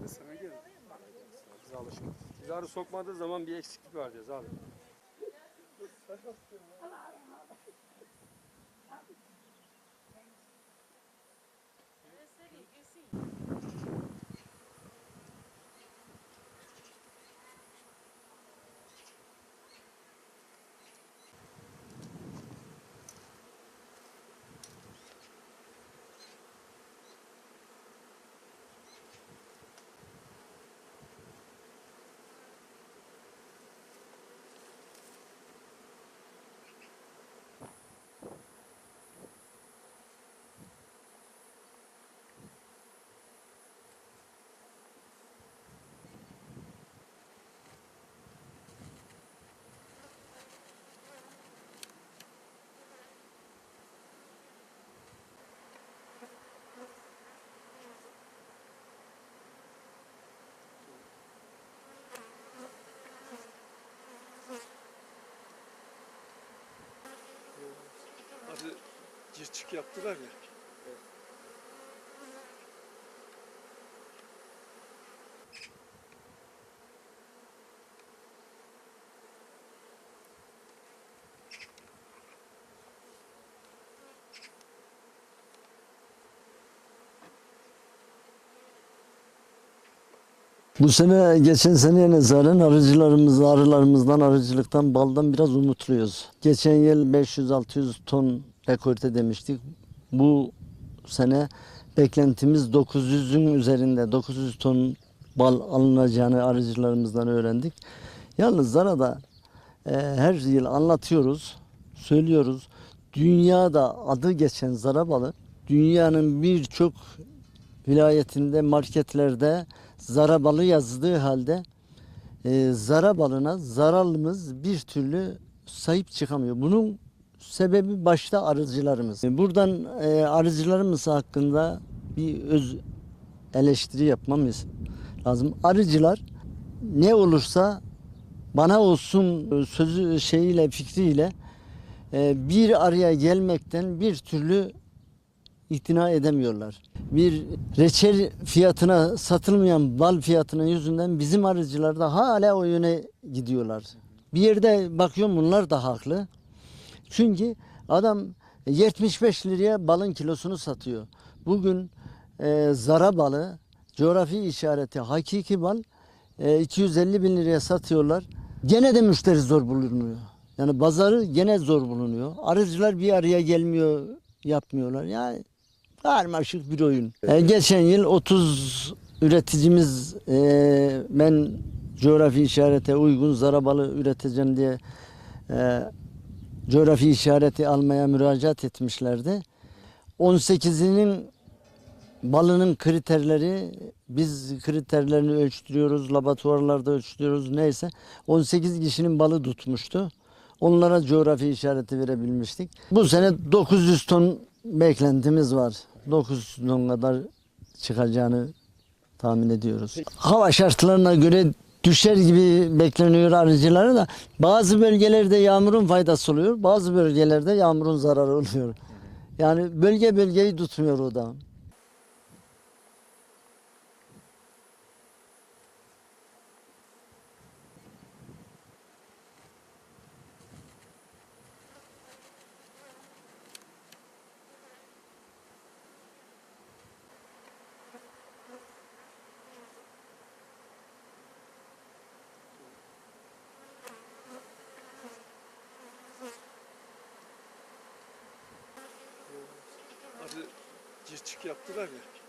Ne sene geldi? Biz alışık. Biz arı sokmadığı zaman bir eksiklik var diyoruz. Abi cirçik yaptılar ya. Bu sene geçen seneye nazaran arıcılarımız, arılarımızdan, arıcılıktan, baldan biraz umutluyuz. Geçen yıl 500-600 ton rekolte demiştik. Bu sene beklentimiz 900'ün üzerinde, 900 ton bal alınacağını arıcılarımızdan öğrendik. Yalnız Zara'da e, her yıl anlatıyoruz, söylüyoruz. Dünyada adı geçen Zara balı, dünyanın birçok vilayetinde, marketlerde zara balı yazdığı halde e, zara balına zararlımız bir türlü sahip çıkamıyor. Bunun sebebi başta arıcılarımız. E, Buradan e, arıcılarımız hakkında bir öz eleştiri yapmamız lazım. Arıcılar ne olursa bana olsun sözü şeyiyle fikriyle e, bir araya gelmekten bir türlü ikna edemiyorlar. Bir reçel fiyatına satılmayan bal fiyatının yüzünden bizim arıcılar da hala o yöne gidiyorlar. Bir yerde bakıyorum bunlar da haklı. Çünkü adam 75 liraya balın kilosunu satıyor. Bugün e, zara balı, coğrafi işareti, hakiki bal e, 250 bin liraya satıyorlar. Gene de müşteri zor bulunuyor. Yani pazarı gene zor bulunuyor. Arıcılar bir araya gelmiyor, yapmıyorlar. Yani karmaşık bir oyun. E, geçen yıl 30 üreticimiz e, ben coğrafi işarete uygun zarabalı üreteceğim diye e, coğrafi işareti almaya müracaat etmişlerdi. 18'inin balının kriterleri biz kriterlerini ölçtürüyoruz, laboratuvarlarda ölçtürüyoruz neyse. 18 kişinin balı tutmuştu. Onlara coğrafi işareti verebilmiştik. Bu sene 900 ton beklentimiz var. 900 ton kadar çıkacağını tahmin ediyoruz. Hava şartlarına göre düşer gibi bekleniyor arıcılara da bazı bölgelerde yağmurun faydası oluyor. Bazı bölgelerde yağmurun zararı oluyor. Yani bölge bölgeyi tutmuyor o da. Abi cirçik yaptılar ya.